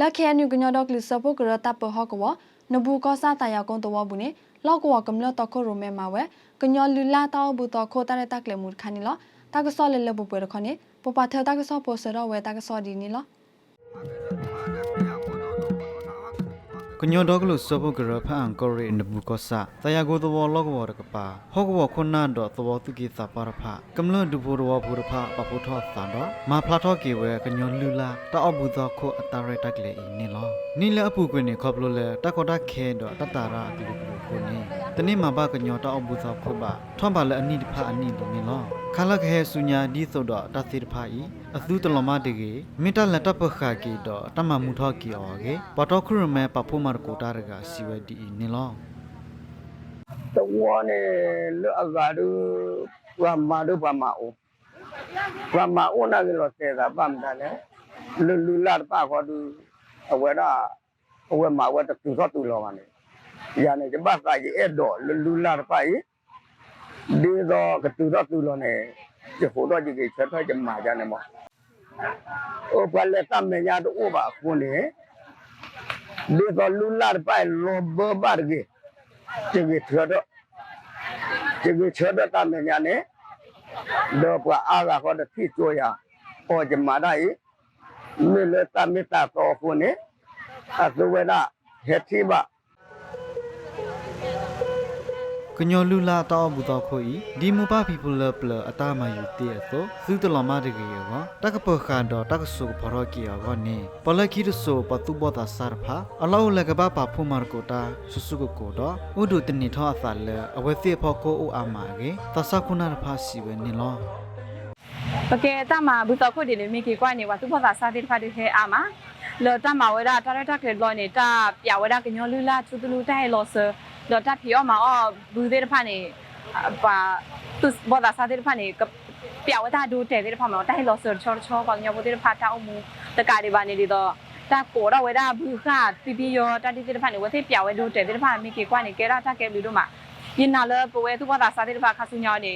လက်ခဲနုကညောဒကလစပုကရတပ်ပဟောကဝနဘူကောစာတယာကွန်တဝဘူးနေလောက်ကွာကမလတခုရမဲမှာဝဲကညောလူလာတောဘူးတခိုတရတက်လေမှုခါနီလောတကဆောလေလဘပွဲရခနေပပထေတကဆောပိုစရဝဲတကဆောဒီနီလော ကညောဒေါကလုစဘဂရဖန်ကိုရီနဘူကောစာတယာကိုသဘောလောကဝရကပါဟောကဝခုနာဒေါသဘောတုကိသပါရဖကမ္လဒူဘူရောဘူရဖပပုထောသန်တော့မာဖလာထောကေဝဲကညောလူလာတောအဘူသောခုအတာရတက်လေအင်းနေလောနီလအပူကွနေခေါပလိုလေတကောတာခဲတော့တတရာအတူတူကိုနေတနေ့မှာဘကညောတောအဘူသောခုပါထွန်ပါလေအနိတဖအနိဒီနေလောခလကဟဲဆုညာဒီဆိုတော့တသိတဖာဤအသူတလမတေကေမိတလက်တပခါကေတော့တမမှုထောကီအော်ကေပတောခရမဲပဖိုမာကိုတာရကစီဝဲဒီနေလောတဝါနဲ့လွအကာတို့ဝါမာတို့ပါမအိုဝါမာအိုနာကလောစေတာပမ်တလည်းလူလူလာပါခေါ်သူအဝဲတာအဝဲမာဝဲတသူတော့သူလောပါနေရနေကပတ်ကကြီးအဲ့တော့လူလူလာပါကြီး ဒီတော့ကတူတော့တူလို့နေဒီဟိုတော့ဒီကိချက်ထွက်ကြမှာကြနေမောဟိုပါလက်တမညာတို့ဘာကိုနေဒီတော့လူလာပိုင်လောဘဘာကြီးဒီကိထွက်တော့ဒီကိချက်တော့တမညာနေတော့ပွာအားကဟောတဲ့ဖြစ်ကြရအော်ကြမှာได้မေလက်တမေတာတော်ကိုနေအသဝေဒဟေတိဘာ ကညောလူလာတောအဘူသောခိုဤဒီမူပါပီပူလပလအတာမယူတေသောသုတလမတကေယောတကပခန်တော့တကဆုဖရောကီယောနေပလခိရဆိုပတုဘောတာဆာဖာအလောလကဘာပါဖူမာကိုတာဆုစုကိုကိုတော့ဥဒုတနိထောအသလအဝဲသိဖို့ကိုအိုအာမာကေသဆခုနာဖာစီဝဲနေလောပကဲတမဘူတော့ခုဒီလေမိကီကွာနေဝသူဖသာစာတိဖာတိခဲအာမလောတမဝရတာရတာကလောနေတာပြဝရကညောလူလာသူတူလူတိုင်လောဆ လောတာဖီအောမအောဘူသေးတဖာနေပါသူဘောသာစာတိဖာနေကပြဝတာဒူတဲတဲ့ဖာမတိုင်လောဆချောချောပါညောဘူသေးတဖာတောက်မူတကာဒီပါနေဒီတော့တာကိုတော့ဝရဘူခပီပီယောတာတိတဲ့ဖာနေဝသိပြဝဒူတဲတဲ့ဖာမိကီကွာနေကဲရတာကဲလူတို့မှာရင်နာလပဝဲသူဘောသာစာတိဖာခါဆုညောနေ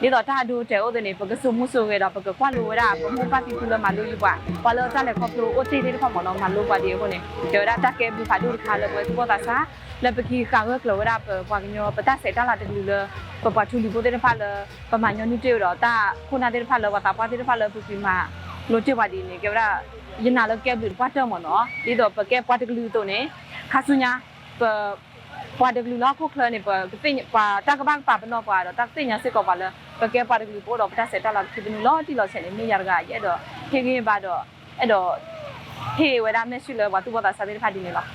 ဒီတော့တာဒူတဲဥဒနေပကဆုမှုဆိုရတော့ပကကွာလိုရပမှုပါတိဖူလမလိုယူပါဘာလို့တလည်းခေါပလိုအိုတီတဲ့ခေါမလောမလိုပါဒီခုနေကျော်ရတာကဲဘူဖာဒူခါလောပဲသူဘောတာစာလပကီကာဝကလောရပပွားကညောပတဆေတာလာတလူလပပချူလီဘိုတဲ့ဖာလပမညောနီတေတော့တာခုနာတဲ့ဖာလဝတာပွားတဲ့ဖာလပူပီမာလိုချပါဒီနေကြရယနာလကဲဘူပွားတော့မနော်ဒီတော့ပကဲပွားတကလူတော့နေခါဆုညာပပွားတကလူလောက်ခုခလနေပသိပါတကဘာပါပနောပွားတော့တသိညာစစ်ကောပါလ ပကဲပွားတကလူပို့တော့ပတဆေတာလာဖြစ်ဘူးလောတီလောဆယ်နေမြေရကရဲ့တော့ခေခေပါတော့အဲ့တော့ဟေဝဒမရှိလောဘာသူဘောတာစာတဲ့ဖာဒီနေလား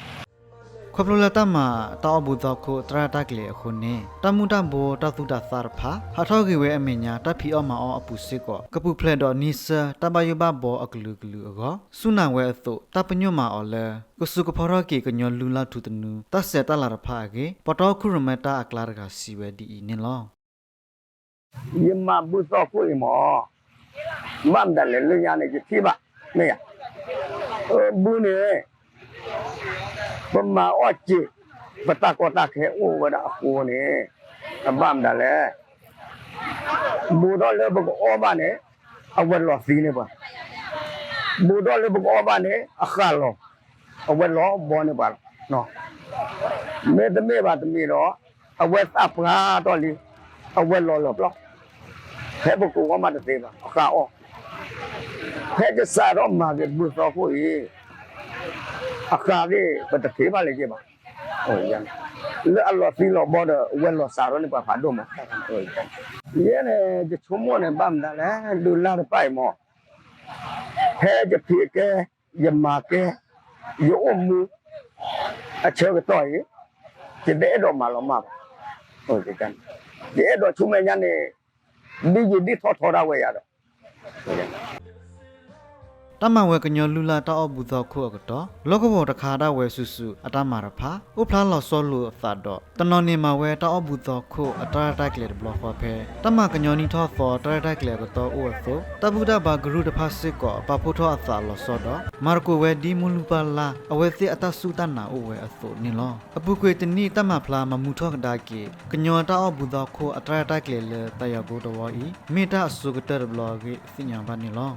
ခပလလတမတောအဘူသောခိုတရတက်လေအခုနေတမှုတဘောတသုတသရဖာဟာထောကေဝဲအမေညာတဖီအောမအောအပူစစ်ကောကပုဖလက်တော်နိစတဘယဘဘောအကလူကလူအကောဆုနာဝဲအသုတပညွတ်မာအော်လဲကဆုကဖောရကေကညောလူလာထုတနုတဆက်တလာရဖာကေပတောခုရမတာအကလာရကစီဝဲဒီနေလော ယမဘုသောကိုအမောမမ်တယ်လေညာနေကြည့်ပါနေရဘူးနေပမာအော့ကြည့်ပတကောတာခဲအိုဝဒအကိုနေအမမ်တယ်လေဘူတော့လေဘကောဘာနေအဝဲလောစီနေပါဘူတော့လေဘကောဘာနေအခါလော အဝဲလောဘောနေပါနော်မေတမေပါတမေတော့အဝဲတပ်ကားတော့လီအဝဲလောလောပလောဖဲဘကူကမတသေးပါအခါအောဖဲကစားတော့မှာကဘူတော့ကိုကြီးအခါလေးဘတသေးပါလေကြပါဟိုရန်လဲအလောဖီလောဘောဒဝဲလောစားရနေပါဖာတော့မှာဟိုရဲနေတချုံမနဲ့ဗမ်ဒါလဲလူလာပိုင်မောဖဲကြပြေကဲယမာကဲယောမူအချေကတော့ရေတဲ့တော့မလောမှာဟိုဒီကန် ဒီတော့ချုံမညာနေဒီကြီးဒီထော်ထော်ရဝဲရတော့ တမဝဲကညောလူလာတောအဘူသောခုအကတော့လောကဘောတခါဒဝဲဆုစုအတမရဖာဥဖလားလောဆောလူအသတော့တနော်နေမှာဝဲတောအဘူသောခုအတရတိုက်ကလေဘလော့ဖော်ဖဲတမကညောနီထောသောတရတိုက်ကလေကတော့အိုအသောတဗုဒ္ဓဘာဂရုတဖစစ်ကောပဖို့ထောအသလောဆောတော့မာရကိုဝဲဒီမူလူပါလာအဝဲသိအတဆုတနာအိုဝဲအသောနင်လောအပုကွေတနီတမဖလားမမှုထောကဒါကေကညောတောအဘူသောခုအတရတိုက်ကလေတရဘုတော်ဝဤမေတာဆုကတဘလော့ကေစညာပါနင်လော